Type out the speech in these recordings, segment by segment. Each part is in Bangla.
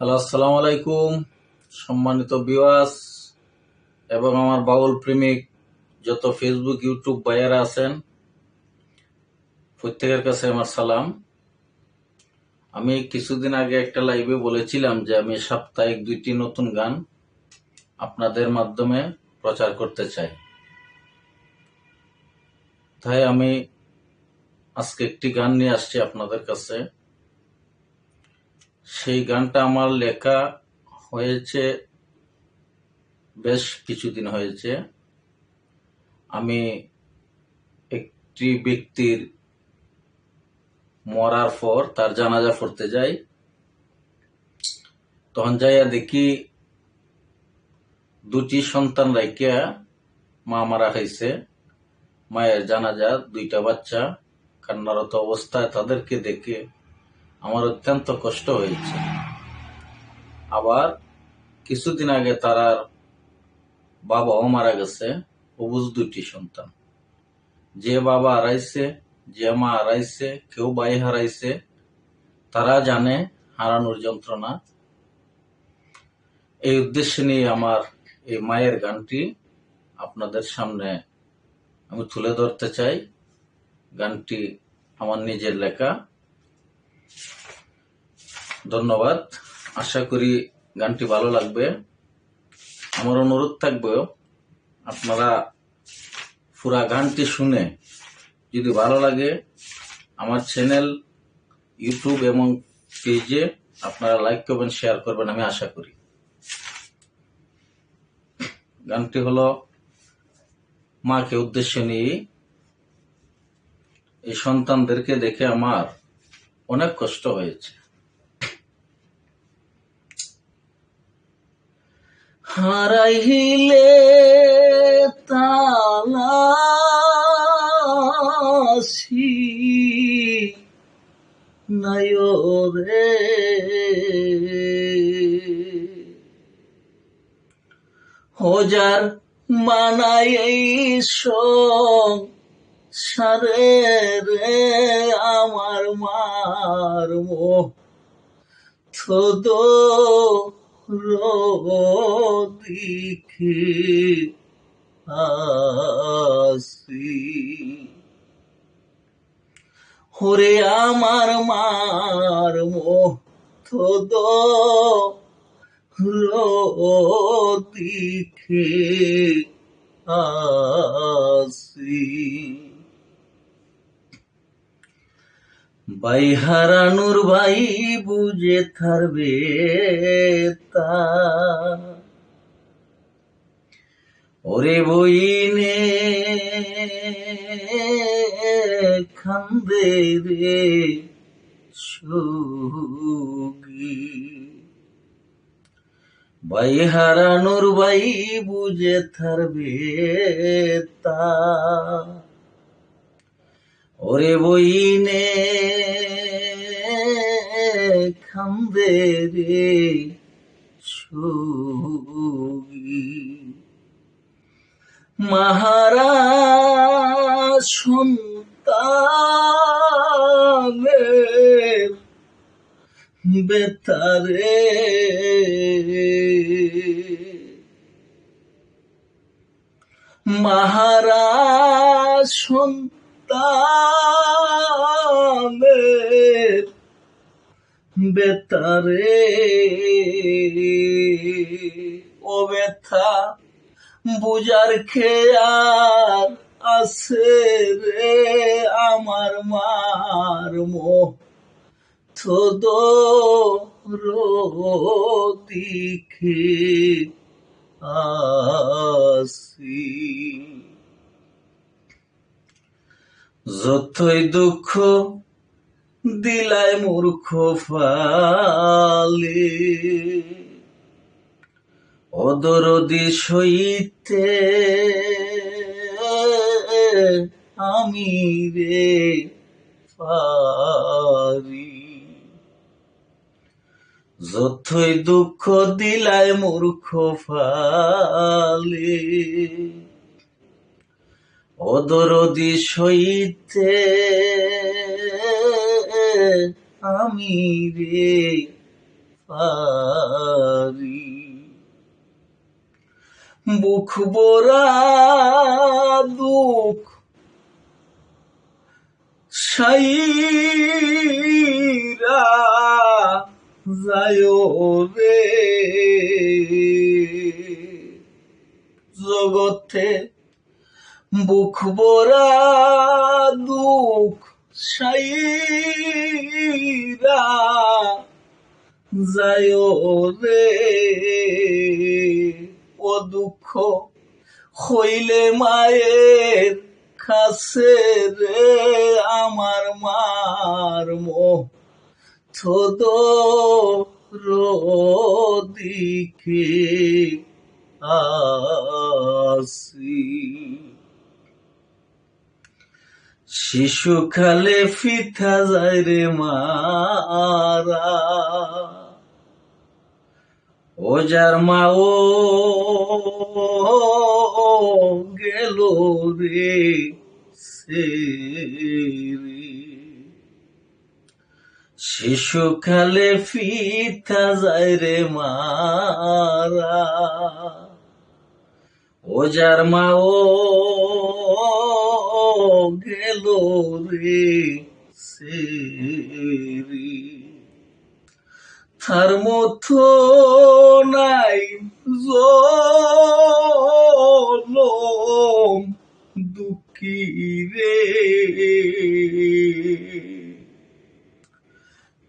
হ্যালো, আসসালামু আলাইকুম, সম্মানিত বিওয়াস এবং আমার বাউল প্রেমিক যত ফেসবুক ইউটিউব ভাইয়ারা আছেন, প্রত্যেকের কাছে আমার সালাম। আমি কিছুদিন আগে একটা লাইভে বলেছিলাম যে আমি সাপ্তাহিক দুইটি নতুন গান আপনাদের মাধ্যমে প্রচার করতে চাই। তাই আমি আজকে একটি গান নিয়ে আসছি আপনাদের কাছে। সেই গানটা আমার লেখা হয়েছে বেশ কিছুদিন হয়েছে। আমি একটি ব্যক্তির মরার পর তার জানাজা পড়তে যাই। তখন যাইয়া দেখি দুটি সন্তান রাইকিয়া মা মারা হয়েছে মায়ের জানাজা, দুইটা বাচ্চা, কান্নারত অবস্থায় তাদেরকে দেখে আমার অত্যন্ত কষ্ট হয়েছে। আবার কিছুদিন আগে তারার বাবাও মারা গেছে, অবুজ দুটি সন্তান। যে বাবা হারাইছে, যে মা হারাইছে, কেউ বাই হারাইছে, তারা জানে হারানোর যন্ত্রণা। এই উদ্দেশ্যে নিয়ে আমার এই মায়ের গানটি আপনাদের সামনে আমি তুলে ধরতে চাই। গানটি আমার নিজের লেখা। ধন্যবাদ। আশা করি গানটি ভালো লাগবে। আমার অনুরোধ থাকবে, আপনারা পুরা গানটি শুনে যদি ভালো লাগে, আমার চ্যানেল, ইউটিউব এবং পেজে আপনারা লাইক করবেন শেয়ার করবেন আমি আশা করি। গানটি হলো মাকে উদ্দেশ্য নিয়ে। এই সন্তানদেরকে দেখে আমার অনেক কষ্ট হয়েছে। হারাইলে তালাসি নয়রে। হজার মানাই সং সারে রে আমার মার থদ দিখে আসি। হরে আমার মার মোহ। থদ দিখে আসি। বাই হারানুর বাই বুঝে থারবে তা। ওরে বইনে খান্দে রে সুগি। বাই বাই বুঝে থারবে তা। ওরে বইনে খান্দে রে সুগি বেতারে মাহারা সন্তানের বেতারে ও ব্যথা বুজার খেয়ার আছে রে আমার মার মোহ দিখে আসি। যতই দুঃখ দিলাই মূর্খ ফালে। অদরদি সইতে আমি রে পারি যতই দুঃখ দিলাই মূর্খ ফালে। অদরদি সইতে আমি রে পারি বুক বোরা দুঃখ সাইরা যায় জগতে বুক বোরা দুঃখ সাইরা যায় রে। ও দুঃখ হইলে মায়ের কাছে রে আমার মার মোহ দিকে আসি। শিশুকালে ফিথা যায় রে মারা। ও যার মা, ও গেল রে শিশুকালে ফিথা যায় রে মারা। ও যার মা, ও গেল রে সে তার মতো নাই জলম দুঃখী রে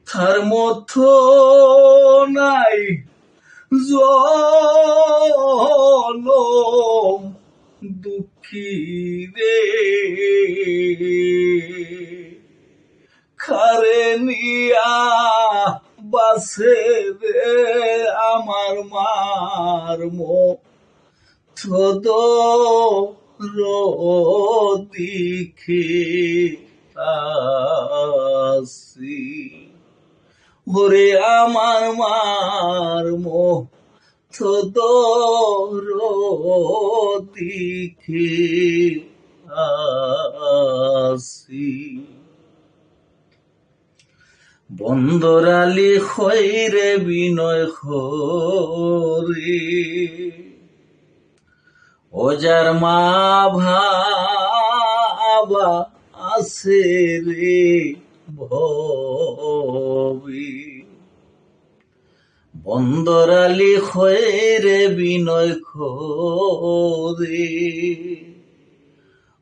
তার মতো নাই জলম দুঃখী রে। খারে নিয়া বাসে রে আমার মার মো থদ দিখে আসি। ওরে আমার মার মো থদ দিখে আসি। বন্দরালি খৈরে বিনয় খরে ওজার মা ভাবা আছে রে ভবি। বন্দরালি খৈরে বিনয় খরে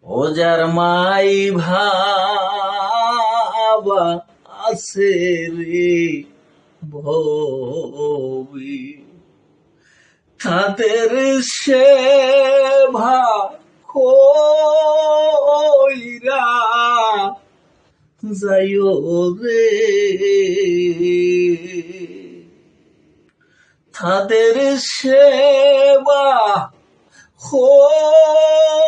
ওজার মাই ভাবা আছে রে ভবি। তাদের সেভা কইরা যাইও রে। তাদের সেবা কইরা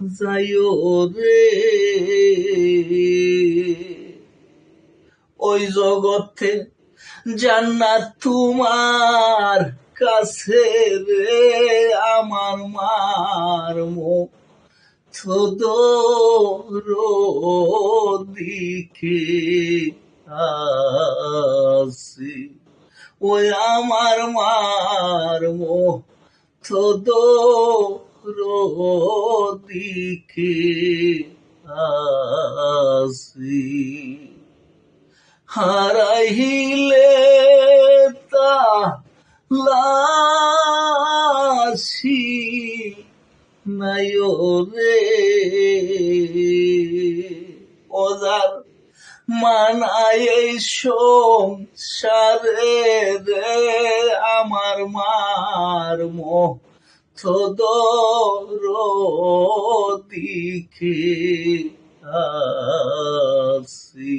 যাইও রে। ওই জগতে জান্নাত তোমার কাছে রে, আমার মার থদ দিকে আসি ওই আমার মার মোহ দিকে আসি হারাইলে তা লাসি নাইও রে। ওজার মানায় এই সংসারে রে আমার মার মোহ দিকে আসি।